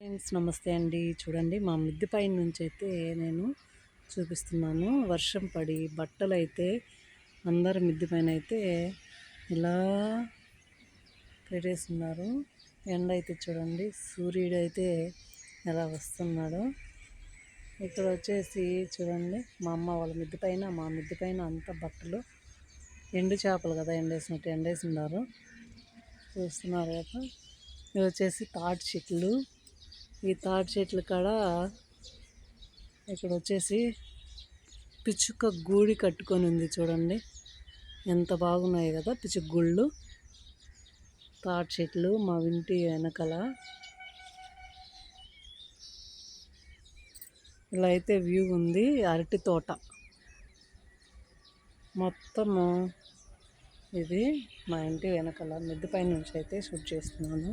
Friends నమస్తే అండి. చూడండి మా మిద్దె పైన నుంచి అయితే నేను చూపిస్తున్నాను. వర్షం పడి బట్టలు అయితే అందరు మిద్ది పైన అయితే ఇలా పెట్టేస్తున్నారు. ఎండ అయితే చూడండి సూర్యుడు అయితే ఎలా వస్తున్నాడు. ఇక్కడ వచ్చేసి చూడండి మా అమ్మ వాళ్ళ మిద్ది పైన మా మిద్దె పైన అంత బట్టలు ఎండు చేపలు కదా ఎండేసినట్టు ఎండేసి ఉన్నారు చూస్తున్నారు కదా. ఇది వచ్చేసి తాటి చెట్లు. ఈ తాటి చెట్ల కాడ ఇక్కడ వచ్చేసి పిచ్చుక గూడి కట్టుకొని ఉంది చూడండి. ఎంత బాగున్నాయి కదా పిచ్చుక గుళ్ళు. తాటి చెట్లు మా ఇంటి వెనకల. ఇలా అయితే వ్యూ ఉంది. అరటి తోట. మొత్తము ఇది మా ఇంటి వెనకల. మిద్దె పైన నుంచి అయితే షూట్ చేస్తున్నాను.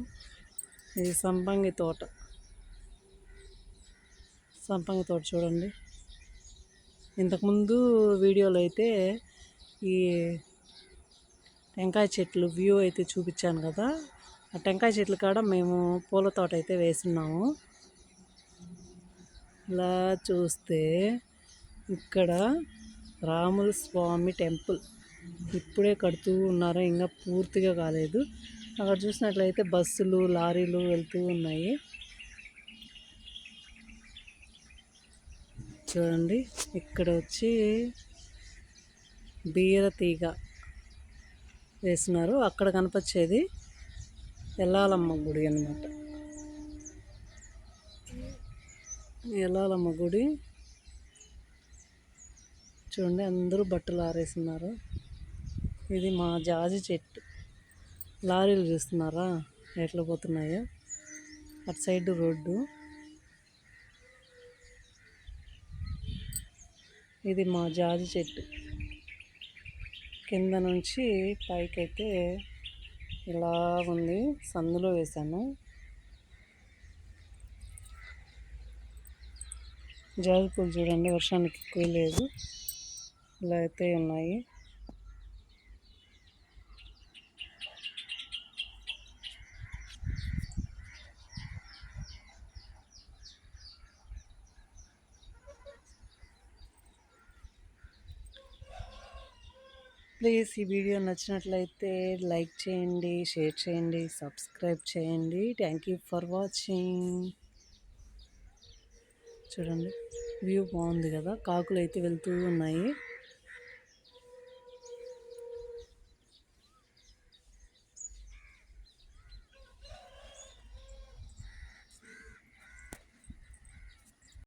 ఇది సంపంగి తోట. సంపంగి తోట చూడండి. ఇంతకుముందు వీడియోలో అయితే ఈ టెంకాయ చెట్లు వ్యూ అయితే చూపించాను కదా. ఆ టెంకాయ చెట్ల కాడ మేము పూల తోట అయితే వేస్తున్నాము ఇలా చూస్తే ఇక్కడ రాముల స్వామి టెంపుల్ ఇప్పుడే కడుతూ ఉన్నారు ఇంకా పూర్తిగా కాలేదు. అక్కడ చూసినట్లయితే బస్సులు లారీలు వెళ్తూ ఉన్నాయి. చూడండి. ఇక్కడ వచ్చి బీర తీగ వేస్తున్నారు. అక్కడ కనిపించేది ఎల్లాలమ్మ గుడి అనమాట ఎల్లాలమ్మ గుడి. చూడండి అందరూ బట్టలు ఆరేస్తున్నారు. ఇది మా జాజి చెట్టు. లారీలు చూస్తున్నారా? ఎట్లా పోతున్నాయో. అటు సైడ్ రోడ్డు. ఇది మా జాజి చెట్టు. కింద నుంచి పైకైతే ఇలా ఉంది. సందులో వేసాను జాజి పూలు చూడండి వర్షానికి ఎక్కువ లేదు. ఇలా అయితే ఉన్నాయి. ప్లీజ్ ఈ వీడియో నచ్చినట్లయితే లైక్ చేయండి షేర్ చేయండి సబ్స్క్రైబ్ చేయండి. థ్యాంక్ యూ ఫర్ వాచింగ్ చూడండి వ్యూ బాగుంది కదా? కాకులు అయితే వెళ్తూ ఉన్నాయి.